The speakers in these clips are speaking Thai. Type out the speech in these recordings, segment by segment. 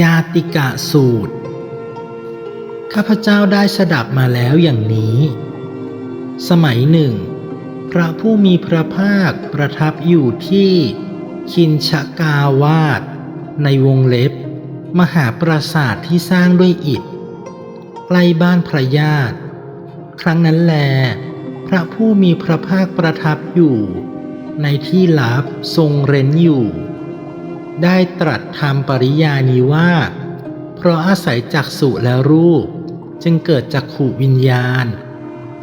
ยาติกะสูตร ข้าพเจ้าได้สดับมาแล้วอย่างนี้ สมัยหนึ่ง พระผู้มีพระภาคประทับอยู่ที่คินชกาวาสในวงเล็บ มหาปราสาทที่สร้างด้วยอิฐใกล้บ้านพระญาติ ครั้งนั้นแล พระผู้มีพระภาคประทับอยู่ ในที่ลับทรงเร้นอยู่ ได้ตรัสธรรมปริยานี้ว่า เพราะอาศัยจักษุและรูป จึงเกิดจักขุวิญญาณ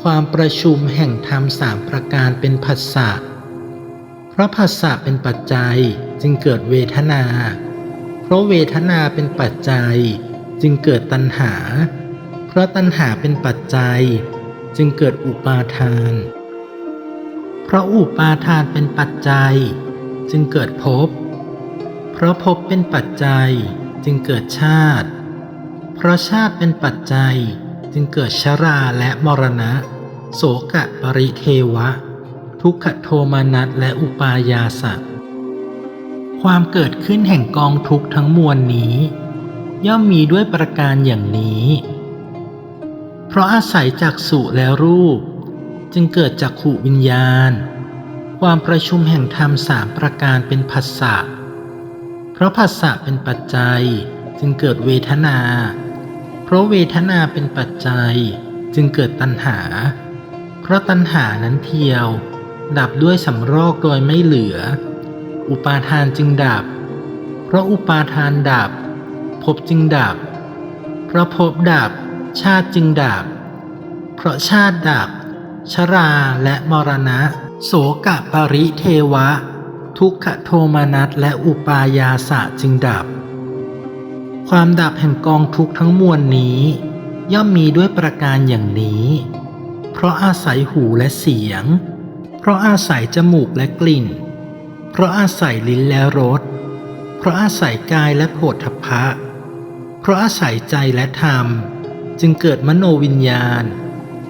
ความประชุมแห่งธรรมสามประการเป็นผัสสะเพราะผัสสะเป็นปัจจัยจึงเกิดเวทนา เพราะเวทนาเป็นปัจจัย จึงเกิดตัณหา เพราะตัณหาเป็นปัจจัย จึงเกิดอุปาทาน เพราะอุปาทานเป็นปัจจัย จึงเกิดภพ เพราะภพเป็นปัจจัยจึงเกิดชาติ เพราะชาติเป็นปัจจัยจึงเกิดชราและมรณะ โสกะปริเทวะ ทุกขโทมานัสและอุปายาสะความเกิดขึ้นแห่งกองทุกข์ทั้งมวลนี้ ย่อมมีด้วยประการอย่างนี้ เพราะอาศัยจักษุและรูป จึงเกิดจักขุวิญญาณ ความประชุมแห่งธรรมสามประการเป็นผัสสะ เพราะผัสสะเป็นปัจจัยจึงเกิดเวทนา เพราะเวทนาเป็นปัจจัยจึงเกิดตัณหา เพราะตัณหานั้นเทียว ดับด้วยสำรอกโดยไม่เหลือ อุปาทานจึงดับ เพราะอุปาทานดับภพจึงดับ เพราะภพดับ ชาติจึงดับ เพราะชาติดับ ชราและมรณะ โสกะปริเทวะ ทุกขโทมานัสและอุปายาสะจึงดับ ความดับแห่งกองทุกทั้งมวลนี้ ย่อมมีด้วยประการอย่างนี้ เพราะอาศัยหูและเสียง เพราะอาศัยจมูกและกลิ่น เพราะอาศัยลิ้นและรส เพราะอาศัยกายและโผฏฐัพพะเพราะอาศัยใจและธรรม จึงเกิดมโนวิญญาณ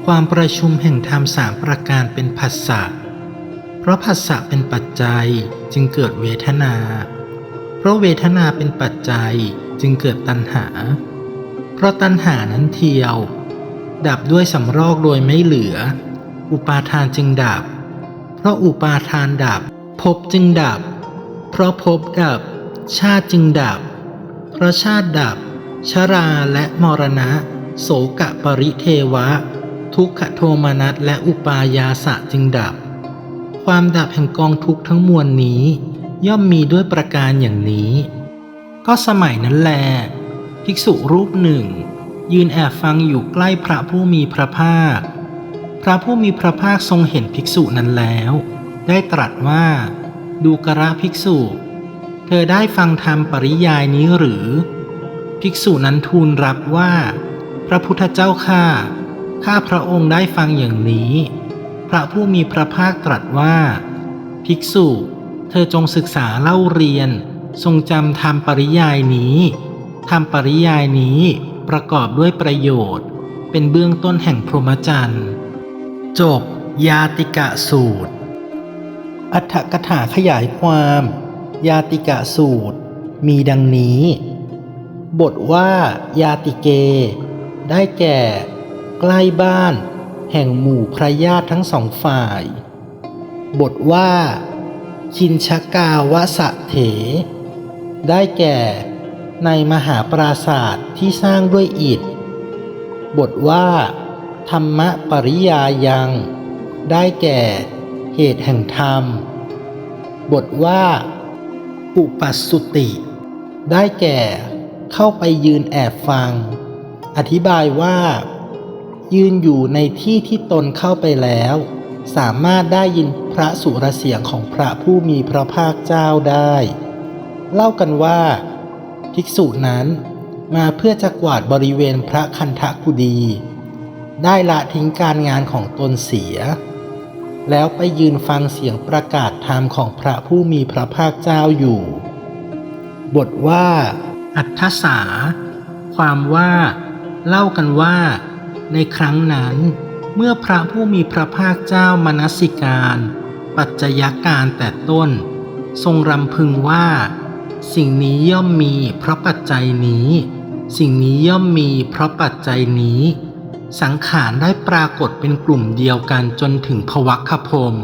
ความประชุมแห่งธรรมสามประการเป็นผัสสะเพราะผัสสะเป็นปัจ จัยจึงเกิดเวทนา เพราะเวทนาเป็นปัจจัยจึงเกิดตัณหา เพราะตัณหานั้นเทียว ดับด้วยสำรอกโดยไม่เหลือ อุปาทานจึงดับ เพราะอุปาทานดับภพจึงดับ เพราะภพดับ ชาติจึงดับ เพราะชาติดับ ชราและมรณะ โสกะปริเทวะ ทุกขโทมานัสและอุปายาสะจึงดับ ความดับแห่งกองทุกข์ทั้งมวลนี้ ย่อมมีด้วยประการอย่างนี้ ก็สมัยนั้นแล ภิกษุรูปหนึ่ง ยืนแอบฟังอยู่ใกล้พระผู้มีพระภาค พระผู้มีพระภาคทรงเห็นภิกษุนั้นแล้ว ได้ตรัสว่า ดูกระภิกษุ เธอได้ฟังธรรมปริยายนี้หรือ ภิกษุนั้นทูลรับว่า พระพุทธเจ้าข้าข้าพระองค์ได้ฟังอย่างนี้ พระผู้มีพระภาคตรัสว่า ภิกษุ เธอจงศึกษาเล่าเรียน ทรงจำธรรมปริยายนี้ธรรมปริยายนี้ประกอบด้วยประโยชน์ เป็นเบื้องต้นแห่งพรหมจรรย์ จบ ยาติกะสูตร อัฏฐกถาขยายความ ยาติกะสูตร มีดังนี้ บทว่ายาติเก ได้แก่ ใกล้บ้าน แห่งหมู่พระญาติทั้งสองฝ่าย บทว่า ชินชกาวสะเถ ได้แก่ในมหาปราศาสตร์ที่สร้างด้วยอิฐ บทว่า ธรรมปริยายัง ได้แก่เหตุแห่งธรรม บทว่า อุปัสสุติ ได้แก่เข้าไปยืนแอบฟัง อธิบายว่า ยืนอยู่ในที่ที่ตนเข้าไปแล้ว สามารถได้ยินพระสุรเสียงของพระผู้มีพระภาคเจ้าได้ เล่ากันว่า ภิกษุนั้นมาเพื่อจะกวาดบริเวณพระคันธกุดี ได้ละทิ้งการงานของตนเสีย แล้วไปยืนฟังเสียงประกาศธรรมของพระผู้มีพระภาคเจ้าอยู่ บทว่า อัทธสา ความว่า เล่ากันว่า ในครั้งนั้น เมื่อพระผู้มีพระภาคเจ้ามนสิการ ปัจจยการแต่ต้น ทรงรำพึงว่า สิ่งนี้ย่อมมีเพราะปัจจัยนี้ สิ่งนี้ย่อมมีเพราะปัจจัยนี้ สังขารได้ปรากฏเป็นกลุ่มเดียวกันจนถึงภวัคพรม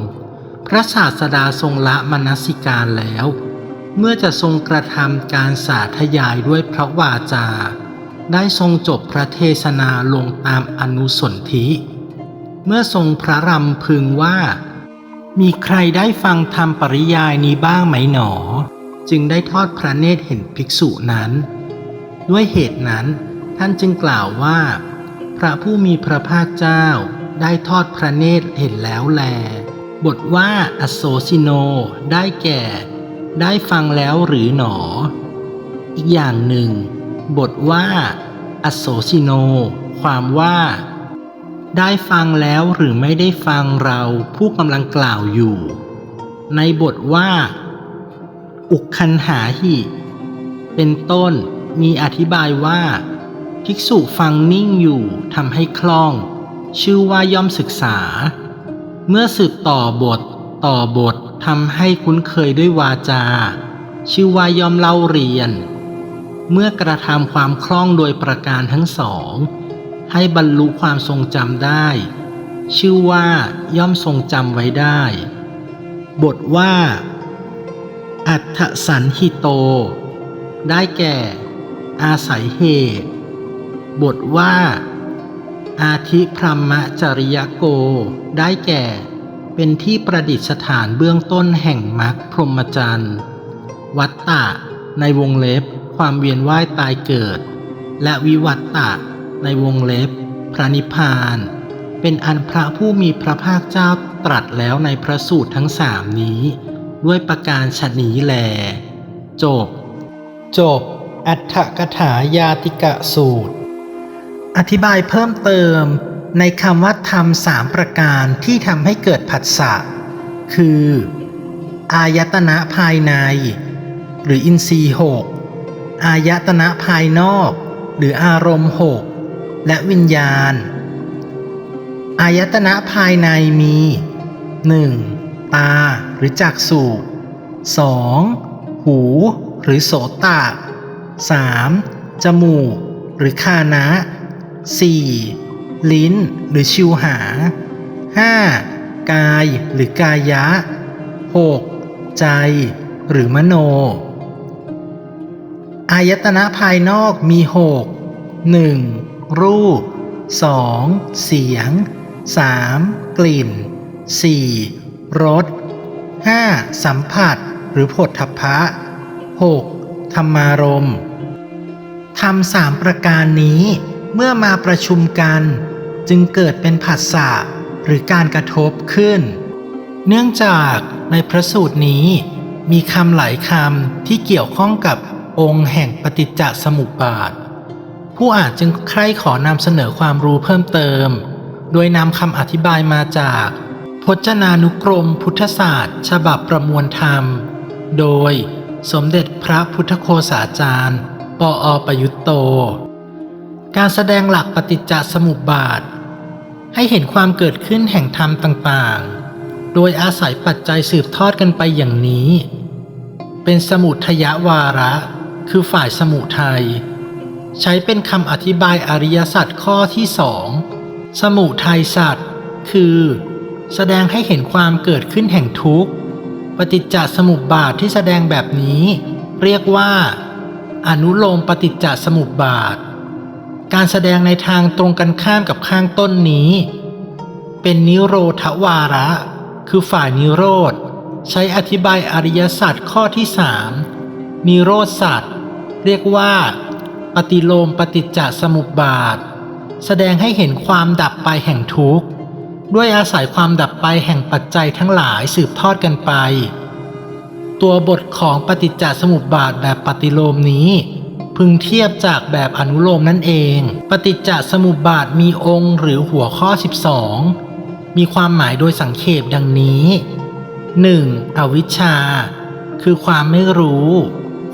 พระศาสดาทรงละมนสิการแล้ว เมื่อจะทรงกระทำการสาธยายด้วยพระวาจา ได้ทรงจบพระเทศนาลงตามอนุสนธิเมื่อทรงพระรำพึงว่า มีใครได้ฟังธรรมปริยายนี้บ้างไหมหนอ จึงได้ทอดพระเนตรเห็นภิกษุนั้น ด้วยเหตุนั้นท่านจึงกล่าวว่า พระผู้มีพระภาคเจ้าได้ทอดพระเนตรเห็นแล้วแล บทว่าอโศซิโน ได้แก่ ได้ฟังแล้วหรือหนอ อีกอย่างหนึ่ง บทว่า อโศซิโน ความว่า ได้ฟังแล้วหรือไม่ได้ฟังเราผู้กำลังกล่าวอยู่ ในบทว่า อุกคันหาหิเป็นต้นมีอธิบายว่า ภิกษุฟังนิ่งอยู่ทำให้คล่อง ชื่อว่าย่อมศึกษา เมื่อสืบต่อบท ต่อบททำให้คุ้นเคยด้วยวาจา ชื่อว่าย่อมเล่าเรียน เมื่อกระทำความคล่องโดยประการทั้งสอง ให้บรรลุความทรงจำได้ ชื่อว่าย่อมทรงจำไว้ได้ บทว่า อัฏฐสันหิโต ได้แก่ อาศัยเหตุ บทว่า อาทิพรหมจริยโก ได้แก่ เป็นที่ประดิษฐานเบื้องต้นแห่งมรรคพรหมจรรย์ วัตตะ ในวงเล็บ ความเวียนว่ายตายเกิด และวิวัตตะในวงเล็บ พระนิพพาน เป็นอันพระผู้มีพระภาคเจ้าตรัสแล้วในพระสูตรทั้งสามนี้ ด้วยประการฉนี้แล จบ จบ อัฏฐกถายาติกะสูตร อธิบายเพิ่มเติมในคำว่าธรรมสามประการที่ทำให้เกิดผัสสะ คือ อายตนะภายใน หรืออินทรีย์หก อายตนะภายนอก หรืออารมณ์หกและวิญญาณ อายตนะภายในมี 1. ตาหรือจักษุ 2. หูหรือโสตะ 3. จมูกหรือคานะ 4. ลิ้นหรือชิวหา 5. กายหรือกายะ 6. ใจหรือมโน อายตนะภายนอกมีหก 1. รูป 2. เสียง 3. กลิ่น 4. รส 5. สัมผัสหรือผลทพะ 6. ธรรมารมทำสามประการนี้เมื่อมาประชุมกันจึงเกิดเป็นผัสสะหรือการกระทบขึ้น เนื่องจากในพระสูตรนี้มีคำหลายคำที่เกี่ยวข้องกับ องค์แห่งปฏิจจสมุปบาท ผู้อ่านจึงใคร่ขอนำเสนอความรู้เพิ่มเติม โดยนำคำอธิบายมาจาก พจนานุกรมพุทธศาสตร์ ฉบับประมวลธรรม โดยสมเด็จพระพุทธโฆษาจารย์ ปออประยุตโต การแสดงหลักปฏิจจสมุปบาท ให้เห็นความเกิดขึ้นแห่งธรรมต่างๆ โดยอาศัยปัจจัยสืบทอดกันไปอย่างนี้ เป็นสมุทยวาระ คือฝ่ายสมุทัยใช้เป็นคำอธิบายอริยสัจข้อที่สองสมุทัยสัจคือ แสดงให้เห็นความเกิดขึ้นแห่งทุกข์ ปฏิจจสมุปบาทที่แสดงแบบนี้ เรียกว่า อนุโลมปฏิจจสมุปบาท การแสดงในทางตรงกันข้ามกับข้างต้นนี้ เป็นนิโรธวาระ คือฝ่ายนิโรธ ใช้อธิบายอริยสัจข้อที่สาม นิโรธสัจเรียกว่า ปฏิโลมปฏิจจสมุปบาท แสดงให้เห็นความดับไปแห่งทุกข์ ด้วยอาศัยความดับไปแห่งปัจจัยทั้งหลายสืบทอดกันไป ตัวบทของปฏิจจสมุปบาทแบบปฏิโลมนี้ พึงเทียบจากแบบอนุโลมนั่นเอง ปฏิจจสมุปบาทมีองค์หรือหัวข้อ 12 มีความหมายโดยสังเขปดังนี้ 1. อวิชชา คือความไม่รู้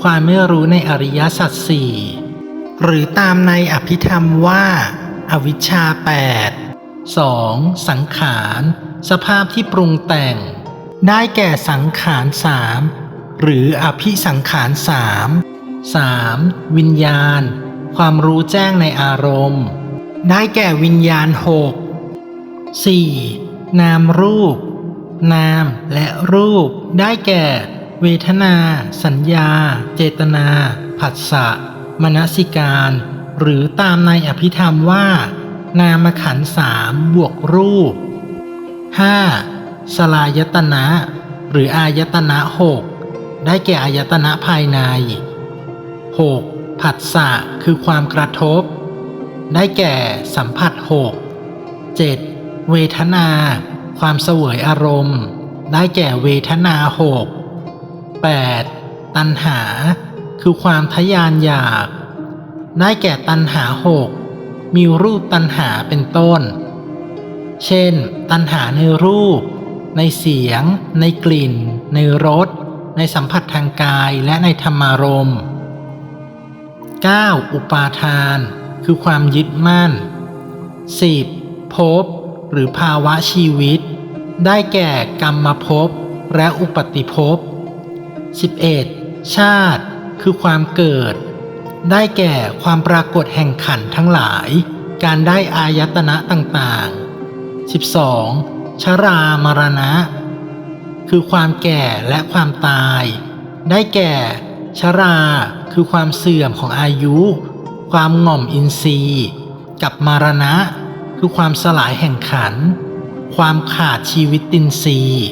ความไม่รู้ในอริยสัจสี่หรือตามในอภิธรรมว่า อวิชชา 8 2. สังขาร สภาพที่ปรุงแต่ง ได้แก่สังขารสามหรืออภิสังขารสามสามวิญญาณ ความรู้แจ้งในอารมณ์ ได้แก่วิญญาณหก 4. นามรูป นามและรูป ได้แก่ เวทนา สัญญา เจตนา ผัสสะ มนสิการ หรือตามในอภิธรรมว่า นามขันธ์สามบวกรูป 5. สลายตนะ หรืออายตนะหกได้แก่อายตนะภายใน 6. ผัสสะคือความกระทบ ได้แก่สัมผัสหก 7. เวทนา ความเสวยอารมณ์ ได้แก่เวทนาหก 8. ตัณหา คือความทะยานอยาก ได้แก่ตัณหาหกมีรูปตัณหาเป็นต้น เช่น ตัณหาในรูป ในเสียง ในกลิ่น ในรส ในสัมผัสทางกายและในธรรมารมณ์ 9. อุปาทาน คือความยึดมั่น 10. ภพหรือภาวะชีวิต ได้แก่กรรมภพและอุปติภพ 11. ชาติ คือความเกิด ได้แก่ความปรากฏแห่งขันทั้งหลาย การได้อายตนะต่างๆ 12. ชรามรณะ คือความแก่และความตาย ได้แก่ ชราคือความเสื่อมของอายุ ความหง่อมอินทรีย์ กับมารณะ คือความสลายแห่งขัน ความขาดชีวิตตินทรีย์